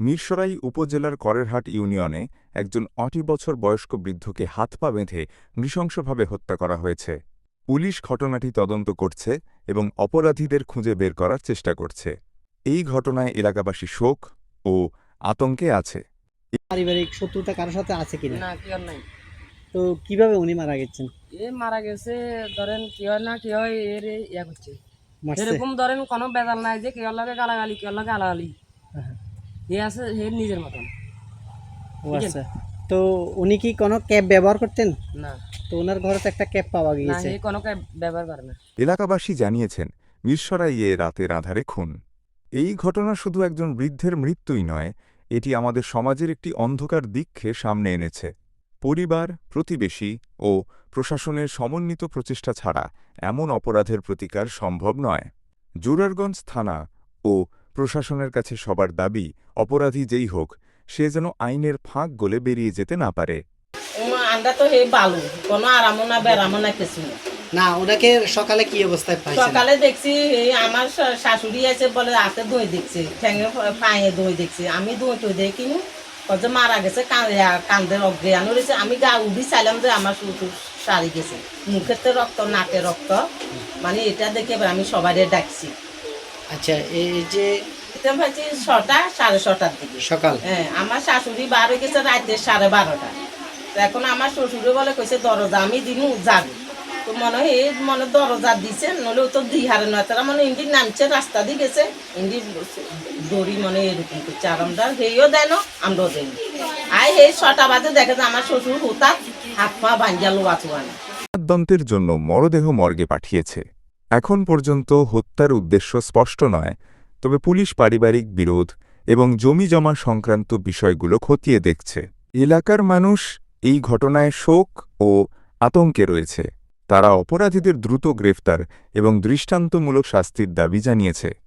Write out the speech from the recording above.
মিরসরাই উপজেলার করেরহাট ইউনিয়নে একজন অটি বছর বয়স্ক বৃদ্ধকে হাত পা বেঁধে নৃশংসভাবে হত্যা করা হয়েছে। পুলিশ ঘটনাটি তদন্ত করছে এবং অপরাধীদের খুঁজে বের করার চেষ্টা করছে। এই ঘটনায় এলাকাবাসী শোক ও আতঙ্কে আছে। পারিবারিক শত্রুতা কারোর সাথে আছে কিনা? না কি আর নাই। তো কীভাবে উনি মারা গেছেন? এ মারা গেছে ধরেন কি হয় না কি হয় এর ইয়া করছে। এরকম ধরেন কোনো বেজাল নাই যে কেউ লাগে গালাগালি কেউ লাগে গালাগালি হে আছে হে নিজের মতন। ও আচ্ছা। তো উনি কি কোনো ক্যাব ব্যবহার করতেন? না। তো ওনার ঘরে তো একটা ক্যাব পাওয়া না গিয়েছে। কোনো কে- ব্যবহার করে না। এলাকাবাসী জানিয়েছেন মিরসরাইয়ে রাতের আধারে খুন। এই ঘটনা শুধু একজন বৃদ্ধের মৃত্যুই নয় এটি আমাদের সমাজের একটি অন্ধকার দিককে সামনে এনেছে। পরিবার প্রতিবেশী ও প্রশাসনের সমন্বিত প্রচেষ্টা ছাড়া এমন অপরাধের প্রতিকার সম্ভব নয়। জোরারগঞ্জ থানা ও প্রশাসনের কাছে সবার দাবি অপরাধী যেই হোক সে যেন আইনের ফাঁক গলে বেরিয়ে যেতে না পারে। আমরা তো হে বালু কোনো আরামও না বেড়ামো না কিছু না। না ওনাকে সকালে কি অবস্থায় পাইছেন? সকালে দেখছি এই আমার শাশুড়ি আছে বলে হাতে দই দেখছি ঠ্যাঙে পায়ে দই দেখছি আমি দই টই দেখিনি কত মারা গেছে কান- কান্দের অজ্ঞান রয়েছে আমি গা উঠি চাইলাম যে আমার শুধু সারি গেছে। মুখেতে রক্ত নাকে রক্ত। মানে এটা দেখে এবার আমি সবাই ডাকছি। আচ্ছা এই যে এটা ভাবছি ছটা সাড়ে ছটার দিকে। সকাল। হ্যাঁ আমার শাশুড়ি বার হয়ে গেছে রাতে সাড়ে বারোটা। তো এখন আমার শ্বশুরে বলে কইছে দরজা আমি দিনু যাবি তো মনে হয় এই মনে দরজা দিছে নলে ও তো দুই হারে নয়। তারা মানে ইন্দি নামছে রাস্তা দিয়ে গেছে ইন্দি দড়ি মানে এরকম করছে। আর আমরা হেইও দেয় না আমরাও দেয় আই এই ছটা বাজে দেখে যে আমার শ্বশুর হুতার হাত পা বাঞ্জা লোয়া চুয়ানো দন্তের জন্য মরদেহ মর্গে পাঠিয়েছে। এখন পর্যন্ত হত্যার উদ্দেশ্য স্পষ্ট নয়, তবে পুলিশ পারিবারিক বিরোধ এবং জমি জমা সংক্রান্ত বিষয়গুলো খতিয়ে দেখছে। এলাকার মানুষ এই ঘটনায় শোক ও আতঙ্কে রয়েছে। তারা অপরাধীদের দ্রুত গ্রেফতার এবং দৃষ্টান্তমূলক শাস্তির দাবি জানিয়েছে।